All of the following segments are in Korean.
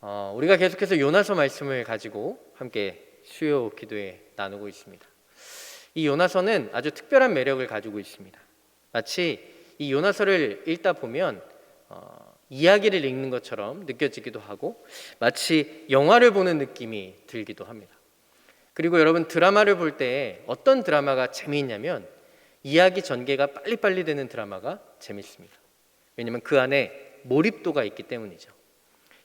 어, 우리가 계속해서 요나서 말씀을 가지고 함께 수요 기도에 나누고 있습니다. 이 요나서는 아주 특별한 매력을 가지고 있습니다. 마치 이 요나서를 읽다 보면 어, 이야기를 읽는 것처럼 느껴지기도 하고 마치 영화를 보는 느낌이 들기도 합니다. 그리고 여러분 드라마를 볼 때 어떤 드라마가 재미있냐면 이야기 전개가 빨리빨리 되는 드라마가 재밌습니다. 왜냐하면 그 안에 몰입도가 있기 때문이죠.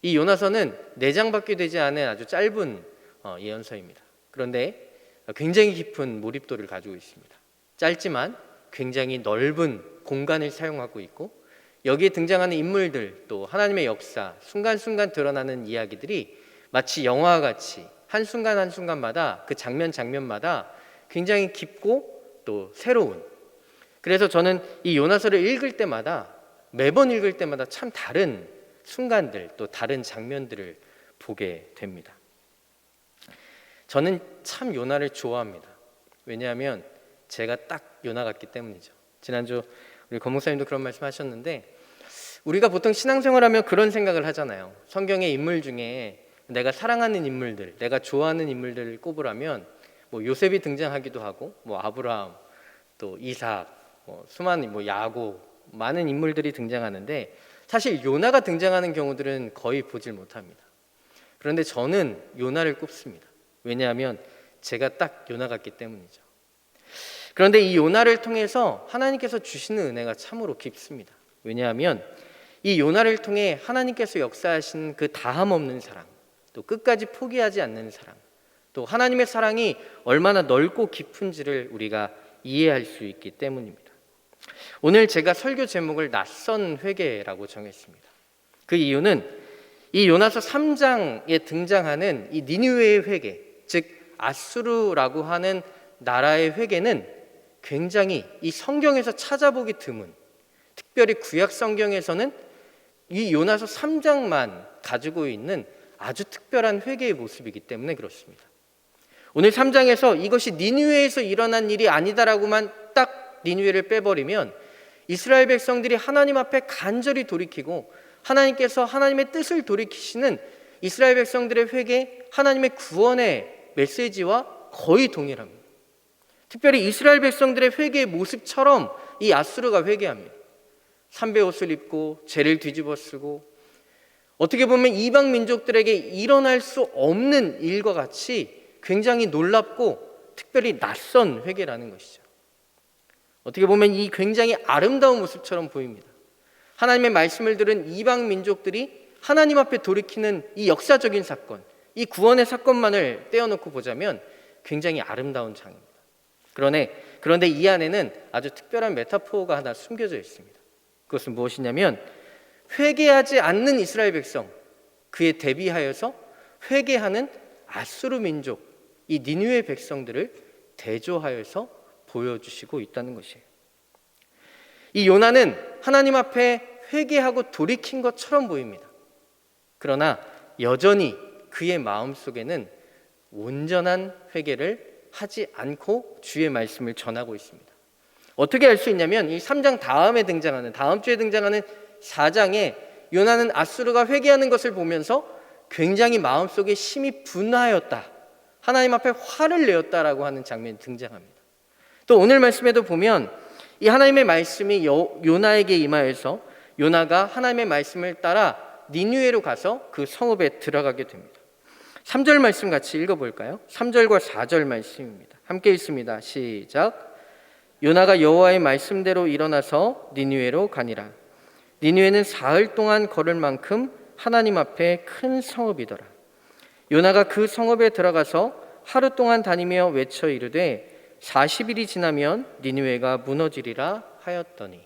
이 요나서는 네 장밖에 되지 않은 아주 짧은 어, 예언서입니다. 그런데 굉장히 깊은 몰입도를 가지고 있습니다. 짧지만 굉장히 넓은 공간을 사용하고 있고 여기에 등장하는 인물들 또 하나님의 역사 순간순간 드러나는 이야기들이 마치 영화와 같이 한순간 한순간마다 그 장면 장면마다 굉장히 깊고 또 새로운 그래서 저는 이 요나서를 읽을 때마다 매번 읽을 때마다 참 다른 순간들 또 다른 장면들을 보게 됩니다. 저는 참 요나를 좋아합니다. 왜냐하면 제가 딱 요나 같기 때문이죠. 지난주 우리 권목사님도 그런 말씀하셨는데 우리가 보통 신앙생활하면 그런 생각을 하잖아요. 성경의 인물 중에 내가 사랑하는 인물들, 내가 좋아하는 인물들을 꼽으라면 뭐 요셉이 등장하기도 하고 뭐 아브라함, 또 이삭, 뭐 수많은 뭐 야고 많은 인물들이 등장하는데 사실 요나가 등장하는 경우들은 거의 보질 못합니다. 그런데 저는 요나를 꼽습니다. 왜냐하면 제가 딱 요나 같기 때문이죠. 그런데 이 요나를 통해서 하나님께서 주시는 은혜가 참으로 깊습니다. 왜냐하면 이 요나를 통해 하나님께서 역사하신 그 다함 없는 사랑, 또 끝까지 포기하지 않는 사랑, 또 하나님의 사랑이 얼마나 넓고 깊은지를 우리가 이해할 수 있기 때문입니다. 오늘 제가 설교 제목을 낯선 회개라고 정했습니다. 그 이유는 이 요나서 3장에 등장하는 이 니느웨의 회개, 즉 아수르라고 하는 나라의 회개는 굉장히 이 성경에서 찾아보기 드문, 특별히 구약 성경에서는 이 요나서 3장만 가지고 있는 아주 특별한 회개의 모습이기 때문에 그렇습니다. 오늘 3장에서 이것이 니느웨에서 일어난 일이 아니다라고만 딱 니느웨를 빼버리면 이스라엘 백성들이 하나님 앞에 간절히 돌이키고 하나님께서 하나님의 뜻을 돌이키시는 이스라엘 백성들의 회개, 하나님의 구원의 메시지와 거의 동일합니다. 특별히 이스라엘 백성들의 회개의 모습처럼 이 아수르가 회개합니다. 삼배 옷을 입고 죄를 뒤집어 쓰고 어떻게 보면 이방 민족들에게 일어날 수 없는 일과 같이 굉장히 놀랍고 특별히 낯선 회개라는 것이죠. 어떻게 보면 이 굉장히 아름다운 모습처럼 보입니다. 하나님의 말씀을 들은 이방 민족들이 하나님 앞에 돌이키는 이 역사적인 사건, 이 구원의 사건만을 떼어놓고 보자면 굉장히 아름다운 장입니다. 그러네, 그런데 이 안에는 아주 특별한 메타포가 하나 숨겨져 있습니다. 그것은 무엇이냐면 회개하지 않는 이스라엘 백성, 그에 대비하여서 회개하는 아수르 민족, 이 니누의 백성들을 대조하여서 보여주시고 있다는 것이에요. 이 요나는 하나님 앞에 회개하고 돌이킨 것처럼 보입니다. 그러나 여전히 그의 마음 속에는 온전한 회개를 하지 않고 주의 말씀을 전하고 있습니다. 어떻게 알 수 있냐면 이 3장 다음에 등장하는 다음 주에 등장하는 4장에 요나는 아수르가 회개하는 것을 보면서 굉장히 마음속에 심히 분하였다. 하나님 앞에 화를 내었다라고 하는 장면이 등장합니다. 또 오늘 말씀에도 보면 이 하나님의 말씀이 요나에게 임하여서 요나가 하나님의 말씀을 따라 니누에로 가서 그 성읍에 들어가게 됩니다. 3절 말씀 같이 읽어 볼까요? 3절과 4절 말씀입니다. 함께 읽습니다. 시작. 요나가 여호와의 말씀대로 일어나서 니누에로 가니라. 니누에는 사흘 동안 걸을 만큼 하나님 앞에 큰 성읍이더라. 요나가 그 성읍에 들어가서 하루 동안 다니며 외쳐 이르되 40일이 지나면 니누에가 무너지리라 하였더니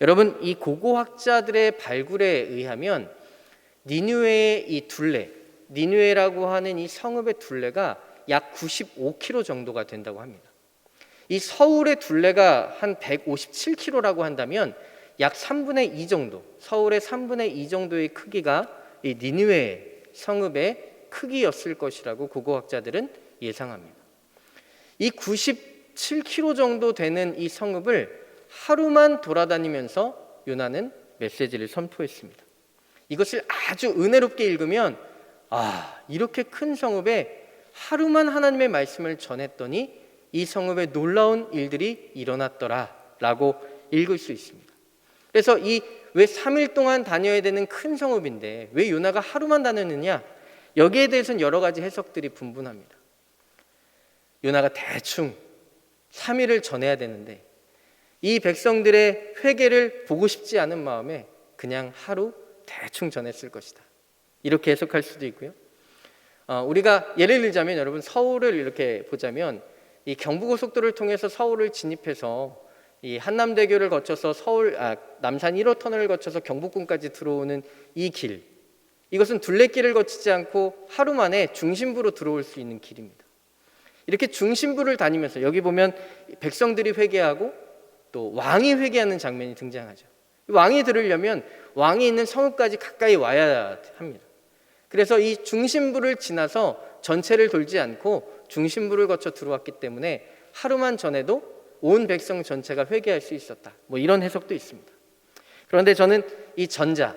여러분 이 고고학자들의 발굴에 의하면 니누에의 이 둘레 니누에라고 하는 이 성읍의 둘레가 약 95km 정도가 된다고 합니다. 이 서울의 둘레가 한 157km라고 한다면 약 3분의 2 정도, 서울의 3분의 2 정도의 크기가 이 니누에 성읍의 크기였을 것이라고 고고학자들은 예상합니다. 이 97km 정도 되는 이 성읍을 하루만 돌아다니면서 요나는 메시지를 선포했습니다. 이것을 아주 은혜롭게 읽으면 아, 이렇게 큰 성읍에 하루만 하나님의 말씀을 전했더니 이 성읍에 놀라운 일들이 일어났더라라고 읽을 수 있습니다. 그래서 이 왜 3일 동안 다녀야 되는 큰 성읍인데 왜 요나가 하루만 다녔느냐? 여기에 대해서는 여러 가지 해석들이 분분합니다. 요나가 대충 3일을 전해야 되는데 이 백성들의 회개를 보고 싶지 않은 마음에 그냥 하루 대충 전했을 것이다. 이렇게 해석할 수도 있고요. 어, 우리가 예를 들자면 여러분 서울을 이렇게 보자면 이 경부고속도로를 통해서 서울을 진입해서 이 한남대교를 거쳐서 서울 아, 남산 1호 터널을 거쳐서 경복궁까지 들어오는 이 길. 이것은 둘레길을 거치지 않고 하루 만에 중심부로 들어올 수 있는 길입니다. 이렇게 중심부를 다니면서 여기 보면 백성들이 회개하고 또 왕이 회개하는 장면이 등장하죠. 왕이 들으려면 왕이 있는 성읍까지 가까이 와야 합니다. 그래서 이 중심부를 지나서 전체를 돌지 않고 중심부를 거쳐 들어왔기 때문에 하루만 전에도 온 백성 전체가 회개할 수 있었다. 뭐 이런 해석도 있습니다. 그런데 저는 이 전자,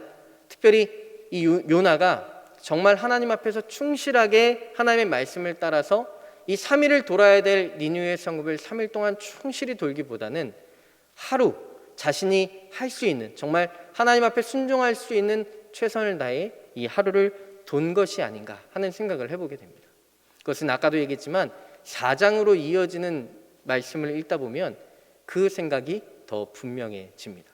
특별히 이 요- 요나가 정말 하나님 앞에서 충실하게 하나님의 말씀을 따라서 이 3일을 돌아야 될 니누의 성읍을 3일 동안 충실히 돌기보다는 하루 자신이 할 수 있는 정말 하나님 앞에 순종할 수 있는 최선을 다해 이 하루를 돈 것이 아닌가 하는 생각을 해보게 됩니다. 그것은 아까도 얘기했지만 4장으로 이어지는 말씀을 읽다 보면 그 생각이 더 분명해집니다.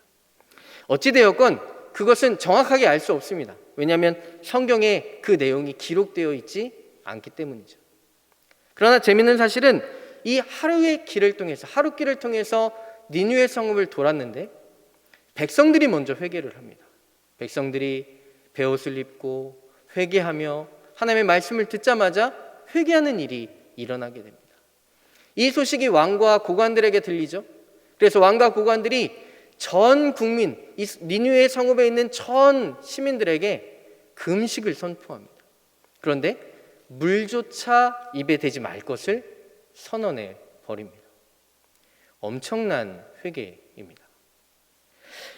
어찌되었건 그것은 정확하게 알 수 없습니다. 왜냐하면 성경에 그 내용이 기록되어 있지 않기 때문이죠. 그러나 재밌는 사실은 이 하루의 길을 통해서 하루 길을 통해서 니누의 성읍을 돌았는데 백성들이 먼저 회개를 합니다. 백성들이 베옷을 입고 회개하며 하나님의 말씀을 듣자마자 회개하는 일이 일어나게 됩니다. 이 소식이 왕과 고관들에게 들리죠. 그래서 왕과 고관들이 전 국민 이 니누의 성읍에 있는 전 시민들에게 금식을 선포합니다. 그런데 물조차 입에 대지 말 것을 선언해 버립니다. 엄청난 회개입니다.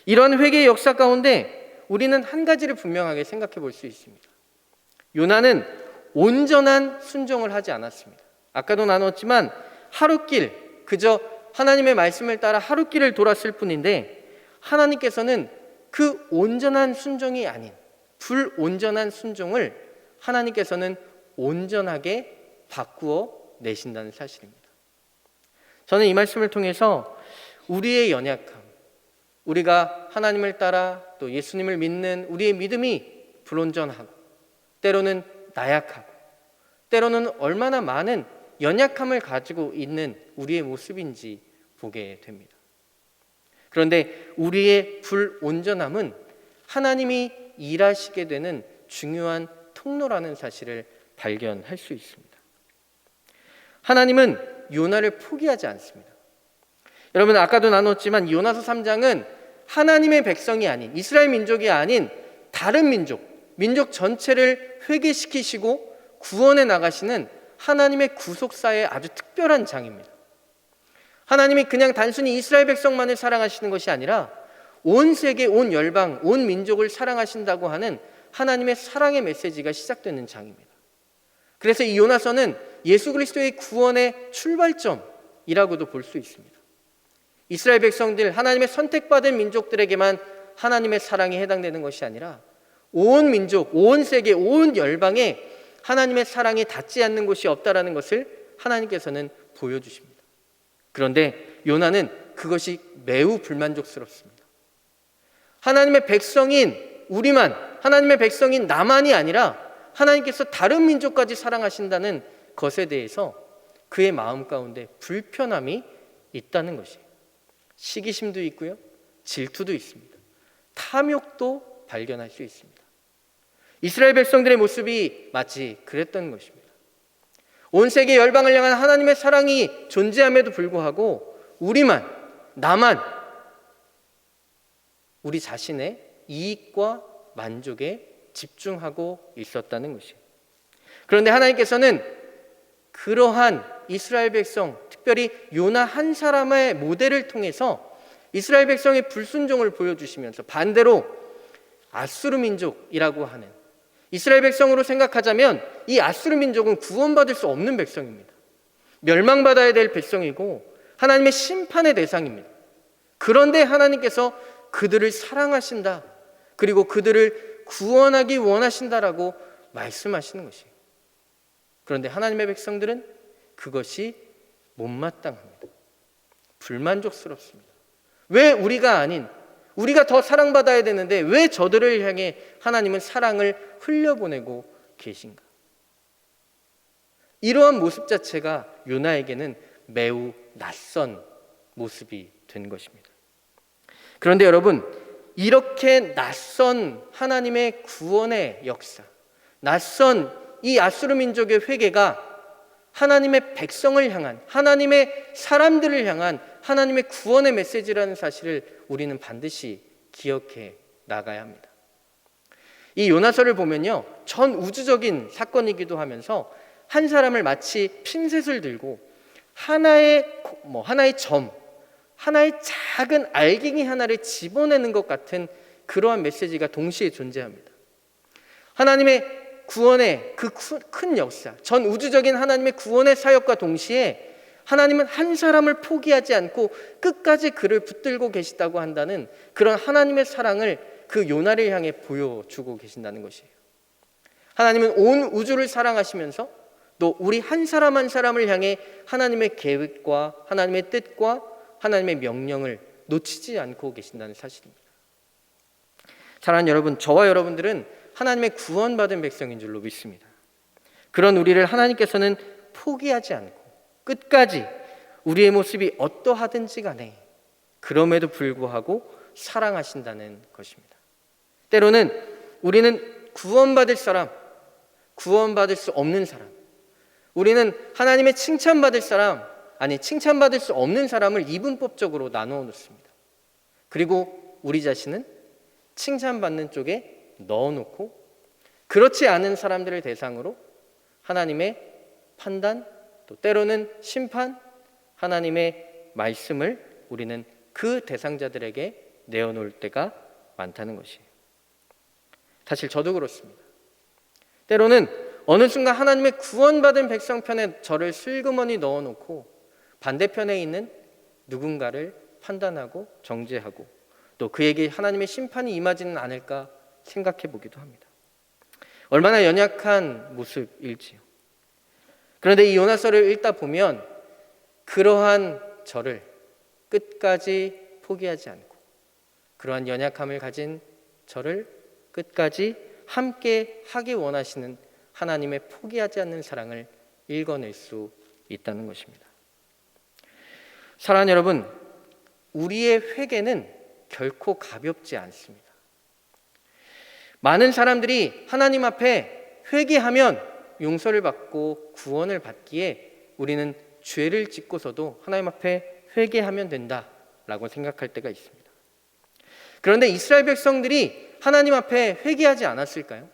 이런 회개의 역사 가운데 우리는 한 가지를 분명하게 생각해 볼 수 있습니다. 요나는 온전한 순종을 하지 않았습니다. 아까도 나눴지만 하루길 그저 하나님의 말씀을 따라 하루길을 돌았을 뿐인데 하나님께서는 그 온전한 순종이 아닌 불온전한 순종을 하나님께서는 온전하게 바꾸어 내신다는 사실입니다. 저는 이 말씀을 통해서 우리의 연약함, 우리가 하나님을 따라 또 예수님을 믿는 우리의 믿음이 불온전하고 때로는 나약하고 때로는 얼마나 많은 연약함을 가지고 있는 우리의 모습인지 보게 됩니다. 그런데 우리의 불온전함은 하나님이 일하시게 되는 중요한 통로라는 사실을 발견할 수 있습니다. 하나님은 요나를 포기하지 않습니다. 여러분 아까도 나눴지만 요나서 3장은 하나님의 백성이 아닌 이스라엘 민족이 아닌 다른 민족, 민족 전체를 회개시키시고 구원해 나가시는 하나님의 구속사의 아주 특별한 장입니다. 하나님이 그냥 단순히 이스라엘 백성만을 사랑하시는 것이 아니라 온 세계, 온 열방, 온 민족을 사랑하신다고 하는 하나님의 사랑의 메시지가 시작되는 장입니다. 그래서 이 요나서는 예수 그리스도의 구원의 출발점이라고도 볼 수 있습니다. 이스라엘 백성들, 하나님의 선택받은 민족들에게만 하나님의 사랑이 해당되는 것이 아니라 온 민족, 온 세계, 온 열방에 하나님의 사랑이 닿지 않는 곳이 없다라는 것을 하나님께서는 보여주십니다. 그런데 요나는 그것이 매우 불만족스럽습니다. 하나님의 백성인 우리만, 하나님의 백성인 나만이 아니라 하나님께서 다른 민족까지 사랑하신다는 것에 대해서 그의 마음 가운데 불편함이 있다는 것이 시기심도 있고요. 질투도 있습니다. 탐욕도 발견할 수 있습니다. 이스라엘 백성들의 모습이 마치 그랬던 것입니다. 온 세계 열방을 향한 하나님의 사랑이 존재함에도 불구하고 우리만 나만 우리 자신의 이익과 만족에 집중하고 있었다는 것이에요. 그런데 하나님께서는 그러한 이스라엘 백성, 특별히 요나 한 사람의 모델을 통해서 이스라엘 백성의 불순종을 보여주시면서 반대로 아수르 민족이라고 하는 이스라엘 백성으로 생각하자면 이 아수르 민족은 구원받을 수 없는 백성입니다. 멸망받아야 될 백성이고 하나님의 심판의 대상입니다. 그런데 하나님께서 그들을 사랑하신다. 그리고 그들을 구원하기 원하신다라고 말씀하시는 것이에요. 그런데 하나님의 백성들은 그것이 못마땅합니다. 불만족스럽습니다. 왜 우리가 아닌 우리가 더 사랑받아야 되는데 왜 저들을 향해 하나님은 사랑을 흘려보내고 계신가? 이러한 모습 자체가 요나에게는 매우 낯선 모습이 된 것입니다. 그런데 여러분, 이렇게 낯선 하나님의 구원의 역사, 낯선 이 아수르 민족의 회개가 하나님의 백성을 향한 하나님의 사람들을 향한 하나님의 구원의 메시지라는 사실을 우리는 반드시 기억해 나가야 합니다. 이 요나서를 보면요. 전 우주적인 사건이기도 하면서 한 사람을 마치 핀셋을 들고 하나의 뭐 하나의 점, 하나의 작은 알갱이 하나를 집어내는 것 같은 그러한 메시지가 동시에 존재합니다. 하나님의 구원의 그 큰 역사, 전 우주적인 하나님의 구원의 사역과 동시에 하나님은 한 사람을 포기하지 않고 끝까지 그를 붙들고 계시다고 한다는 그런 하나님의 사랑을 그 요나를 향해 보여주고 계신다는 것이에요. 하나님은 온 우주를 사랑하시면서 또 우리 한 사람 한 사람을 향해 하나님의 계획과 하나님의 뜻과 하나님의 명령을 놓치지 않고 계신다는 사실입니다. 사랑하는 여러분, 저와 여러분들은 하나님의 구원받은 백성인 줄로 믿습니다. 그런 우리를 하나님께서는 포기하지 않고 끝까지 우리의 모습이 어떠하든지 간에 그럼에도 불구하고 사랑하신다는 것입니다. 때로는 우리는 구원받을 사람, 구원받을 수 없는 사람, 우리는 하나님의 칭찬받을 사람, 아니 칭찬받을 수 없는 사람을 이분법적으로 나누어 놓습니다. 그리고 우리 자신은 칭찬받는 쪽에 넣어 놓고 그렇지 않은 사람들을 대상으로 하나님의 판단, 또 때로는 심판, 하나님의 말씀을 우리는 그 대상자들에게 내어 놓을 때가 많다는 것이에요. 사실 저도 그렇습니다. 때로는 어느 순간 하나님의 구원받은 백성 편에 저를 슬그머니 넣어 놓고 반대편에 있는 누군가를 판단하고 정죄하고 또 그에게 하나님의 심판이 임하지는 않을까 생각해 보기도 합니다. 얼마나 연약한 모습일지요. 그런데 이 요나서를 읽다 보면 그러한 저를 끝까지 포기하지 않고 그러한 연약함을 가진 저를 끝까지 함께 하기 원하시는 하나님의 포기하지 않는 사랑을 읽어낼 수 있다는 것입니다. 사랑하는 여러분, 우리의 회개는 결코 가볍지 않습니다. 많은 사람들이 하나님 앞에 회개하면 용서를 받고 구원을 받기에 우리는 죄를 짓고서도 하나님 앞에 회개하면 된다라고 생각할 때가 있습니다. 그런데 이스라엘 백성들이 하나님 앞에 회개하지 않았을까요?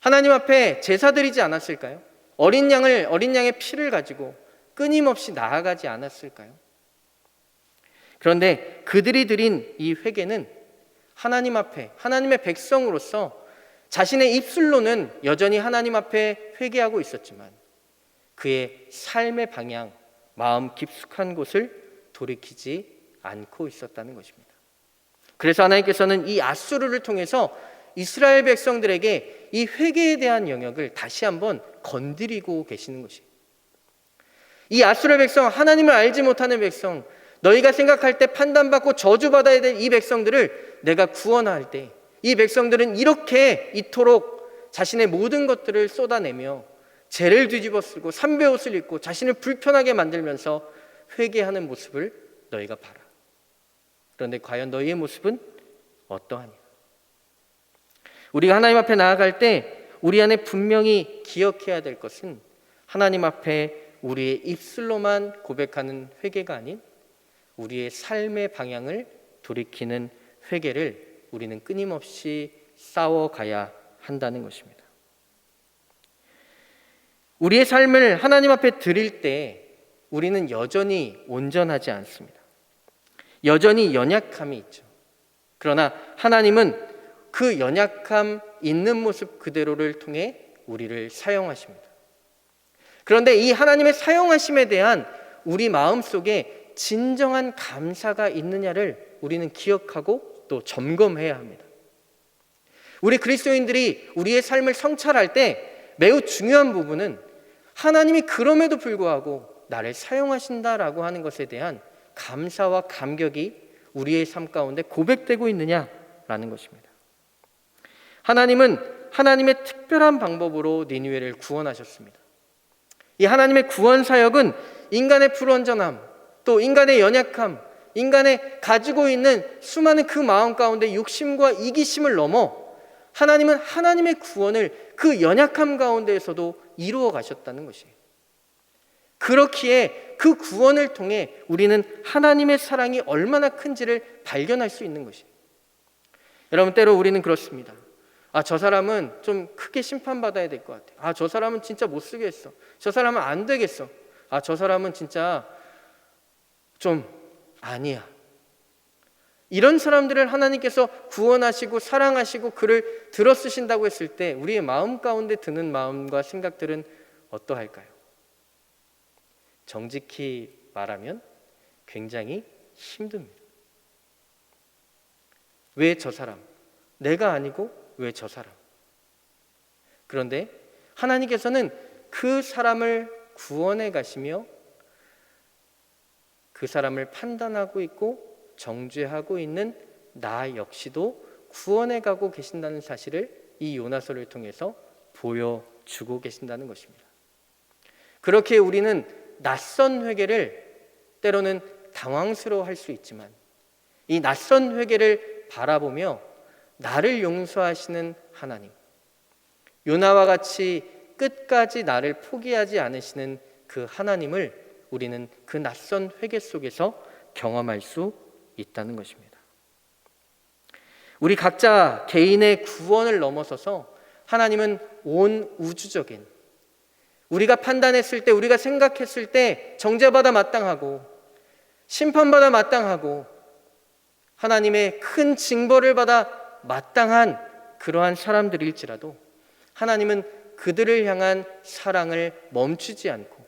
하나님 앞에 제사 드리지 않았을까요? 어린 양을 어린 양의 피를 가지고 끊임없이 나아가지 않았을까요? 그런데 그들이 드린 이 회개는 하나님 앞에 하나님의 백성으로서 자신의 입술로는 여전히 하나님 앞에 회개하고 있었지만 그의 삶의 방향, 마음 깊숙한 곳을 돌이키지 않고 있었다는 것입니다. 그래서 하나님께서는 이 아수르를 통해서 이스라엘 백성들에게 이 회개에 대한 영역을 다시 한번 건드리고 계시는 것이에요. 이 아수르 백성, 하나님을 알지 못하는 백성, 너희가 생각할 때 판단받고 저주받아야 될 이 백성들을 내가 구원할 때 이 백성들은 이렇게 이토록 자신의 모든 것들을 쏟아내며 죄를 뒤집어 쓰고 삼배 옷을 입고 자신을 불편하게 만들면서 회개하는 모습을 너희가 봐라. 그런데 과연 너희의 모습은 어떠하냐? 우리가 하나님 앞에 나아갈 때 우리 안에 분명히 기억해야 될 것은 하나님 앞에 우리의 입술로만 고백하는 회개가 아닌 우리의 삶의 방향을 돌이키는 회개를 우리는 끊임없이 싸워가야 한다는 것입니다. 우리의 삶을 하나님 앞에 드릴 때 우리는 여전히 온전하지 않습니다. 여전히 연약함이 있죠. 그러나 하나님은 그 연약함 있는 모습 그대로를 통해 우리를 사용하십니다. 그런데 이 하나님의 사용하심에 대한 우리 마음 속에 진정한 감사가 있느냐를 우리는 기억하고 또 점검해야 합니다. 우리 그리스도인들이 우리의 삶을 성찰할 때 매우 중요한 부분은 하나님이 그럼에도 불구하고 나를 사용하신다라고 하는 것에 대한 감사와 감격이 우리의 삶 가운데 고백되고 있느냐라는 것입니다. 하나님은 하나님의 특별한 방법으로 니누에를 구원하셨습니다. 이 하나님의 구원 사역은 인간의 불완전함, 또 인간의 연약함, 인간의 가지고 있는 수많은 그 마음 가운데 욕심과 이기심을 넘어 하나님은 하나님의 구원을 그 연약함 가운데에서도 이루어 가셨다는 것이에요. 그렇기에 그 구원을 통해 우리는 하나님의 사랑이 얼마나 큰지를 발견할 수 있는 것이에요. 여러분 때로 우리는 그렇습니다. 아, 저 사람은 좀 크게 심판받아야 될 것 같아. 아, 저 사람은 진짜 못 쓰겠어. 저 사람은 안 되겠어. 아, 저 사람은 진짜 좀 아니야. 이런 사람들을 하나님께서 구원하시고 사랑하시고 그를 들어 쓰신다고 했을 때 우리의 마음 가운데 드는 마음과 생각들은 어떠할까요? 정직히 말하면 굉장히 힘듭니다. 왜 저 사람? 내가 아니고 왜 저 사람? 그런데 하나님께서는 그 사람을 구원해 가시며 그 사람을 판단하고 있고 정죄하고 있는 나 역시도 구원해 가고 계신다는 사실을 이 요나서를 통해서 보여주고 계신다는 것입니다. 그렇게 우리는 낯선 회개를 때로는 당황스러워 할 수 있지만 이 낯선 회개를 바라보며 나를 용서하시는 하나님, 요나와 같이 끝까지 나를 포기하지 않으시는 그 하나님을 우리는 그 낯선 회개 속에서 경험할 수 있다는 것입니다. 우리 각자 개인의 구원을 넘어서서 하나님은 온 우주적인 우리가 판단했을 때 우리가 생각했을 때 정죄받아 마땅하고 심판받아 마땅하고 하나님의 큰 징벌을 받아 마땅한 그러한 사람들일지라도 하나님은 그들을 향한 사랑을 멈추지 않고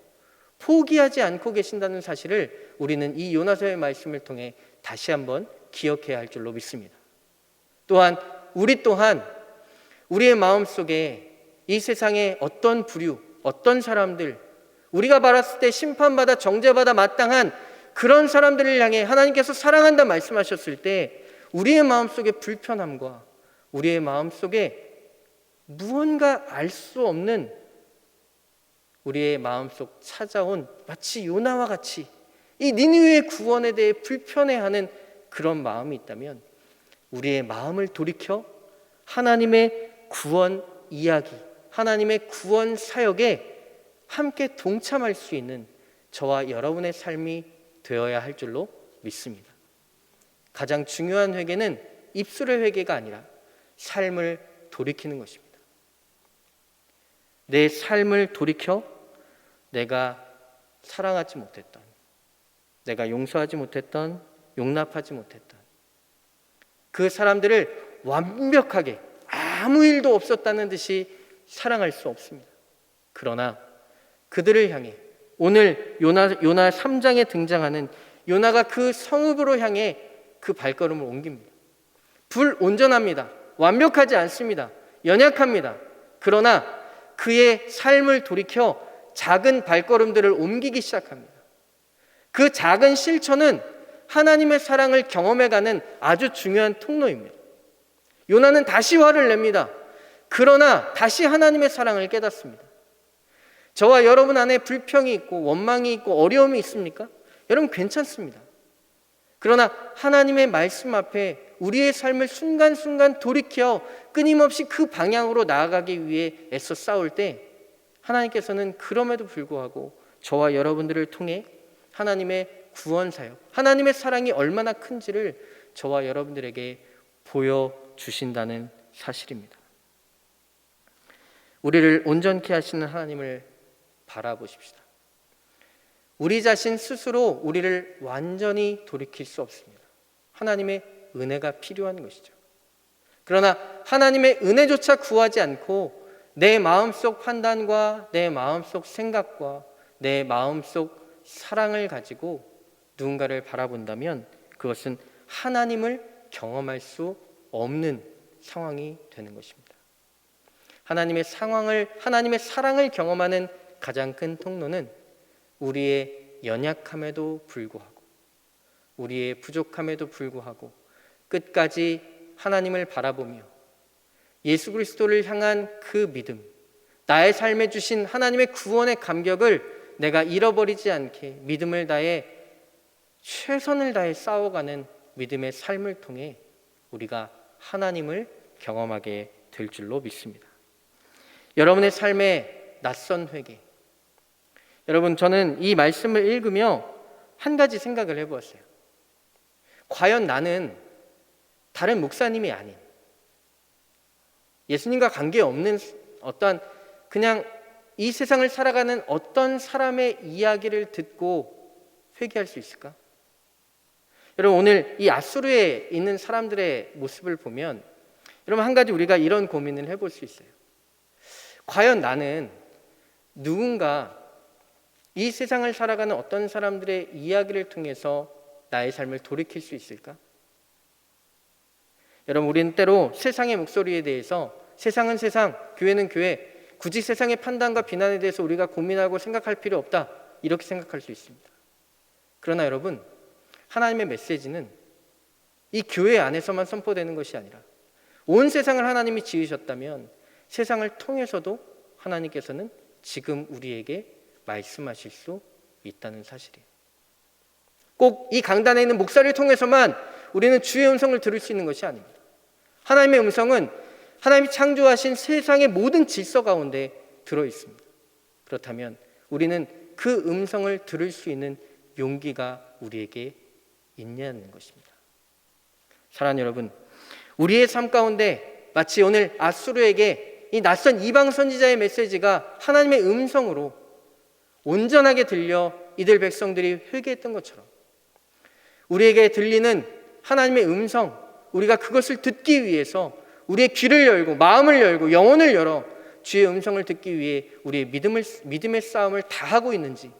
포기하지 않고 계신다는 사실을 우리는 이 요나서의 말씀을 통해 다시 한번 기억해야 할 줄로 믿습니다. 또한 우리 또한 우리의 마음 속에 이 세상의 어떤 부류, 어떤 사람들, 우리가 바랐을 때 심판받아 정죄받아 마땅한 그런 사람들을 향해 하나님께서 사랑한다 말씀하셨을 때 우리의 마음 속에 불편함과 우리의 마음 속에 무언가 알 수 없는 우리의 마음속 찾아온 마치 요나와 같이 이 니느웨의 구원에 대해 불편해하는 그런 마음이 있다면 우리의 마음을 돌이켜 하나님의 구원 이야기, 하나님의 구원 사역에 함께 동참할 수 있는 저와 여러분의 삶이 되어야 할 줄로 믿습니다. 가장 중요한 회개는 입술의 회개가 아니라 삶을 돌이키는 것입니다. 내 삶을 돌이켜 내가 사랑하지 못했던, 내가 용서하지 못했던, 용납하지 못했던 그 사람들을 완벽하게 아무 일도 없었다는 듯이 사랑할 수 없습니다. 그러나 그들을 향해 오늘 요나 요나 3장에 등장하는 요나가 그 성읍으로 향해 그 발걸음을 옮깁니다. 불온전합니다. 완벽하지 않습니다. 연약합니다. 그러나 그의 삶을 돌이켜 작은 발걸음들을 옮기기 시작합니다. 그 작은 실천은 하나님의 사랑을 경험해가는 아주 중요한 통로입니다. 요나는 다시 화를 냅니다. 그러나 다시 하나님의 사랑을 깨닫습니다. 저와 여러분 안에 불평이 있고 원망이 있고 어려움이 있습니까? 여러분 괜찮습니다. 그러나 하나님의 말씀 앞에 우리의 삶을 순간순간 돌이켜 끊임없이 그 방향으로 나아가기 위해 애써 싸울 때 하나님께서는 그럼에도 불구하고 저와 여러분들을 통해 하나님의 구원 사역, 하나님의 사랑이 얼마나 큰지를 저와 여러분들에게 보여 주신다는 사실입니다. 우리를 온전케 하시는 하나님을 바라보십시다. 우리 자신 스스로 우리를 완전히 돌이킬 수 없습니다. 하나님의 은혜가 필요한 것이죠. 그러나 하나님의 은혜조차 구하지 않고 내 마음속 판단과 내 마음속 생각과 내 마음속 사랑을 가지고 누군가를 바라본다면 그것은 하나님을 경험할 수 없는 상황이 되는 것입니다. 하나님의 상황을 하나님의 사랑을 경험하는 가장 큰 통로는 우리의 연약함에도 불구하고 우리의 부족함에도 불구하고 끝까지 하나님을 바라보며 예수 그리스도를 향한 그 믿음, 나의 삶에 주신 하나님의 구원의 감격을 내가 잃어버리지 않게 믿음을 다해 최선을 다해 싸워가는 믿음의 삶을 통해 우리가 하나님을 경험하게 될 줄로 믿습니다. 여러분의 삶에 낯선 회개. 여러분, 저는 이 말씀을 읽으며 한 가지 생각을 해보았어요. 과연 나는 다른 목사님이 아닌 예수님과 관계없는 어떤 그냥 이 세상을 살아가는 어떤 사람의 이야기를 듣고 회개할 수 있을까? 여러분 오늘 이 아수르에 있는 사람들의 모습을 보면 여러분 한 가지 우리가 이런 고민을 해볼 수 있어요. 과연 나는 누군가 이 세상을 살아가는 어떤 사람들의 이야기를 통해서 나의 삶을 돌이킬 수 있을까? 여러분 우리는 때로 세상의 목소리에 대해서 세상은 세상, 교회는 교회, 굳이 세상의 판단과 비난에 대해서 우리가 고민하고 생각할 필요 없다 이렇게 생각할 수 있습니다. 그러나 여러분 하나님의 메시지는 이 교회 안에서만 선포되는 것이 아니라 온 세상을 하나님이 지으셨다면 세상을 통해서도 하나님께서는 지금 우리에게 말씀하실 수 있다는 사실이에요. 꼭 이 강단에 있는 목사를 통해서만 우리는 주의 음성을 들을 수 있는 것이 아닙니다. 하나님의 음성은 하나님이 창조하신 세상의 모든 질서 가운데 들어 있습니다. 그렇다면 우리는 그 음성을 들을 수 있는 용기가 우리에게 있냐는 것입니다. 사랑하는 여러분, 우리의 삶 가운데 마치 오늘 아수르에게 이 낯선 이방 선지자의 메시지가 하나님의 음성으로 온전하게 들려 이들 백성들이 회개했던 것처럼 우리에게 들리는 하나님의 음성, 우리가 그것을 듣기 위해서 우리의 귀를 열고 마음을 열고 영혼을 열어 주의 음성을 듣기 위해 우리의 믿음을 믿음의 싸움을 다 하고 있는지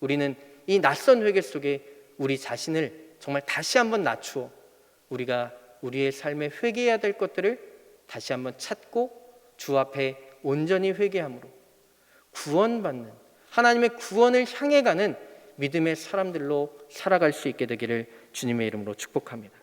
우리는 이 낯선 회개 속에 우리 자신을 정말 다시 한번 낮추어 우리가 우리의 삶에 회개해야 될 것들을 다시 한번 찾고 주 앞에 온전히 회개함으로 구원받는 하나님의 구원을 향해 가는 믿음의 사람들로 살아갈 수 있게 되기를 주님의 이름으로 축복합니다.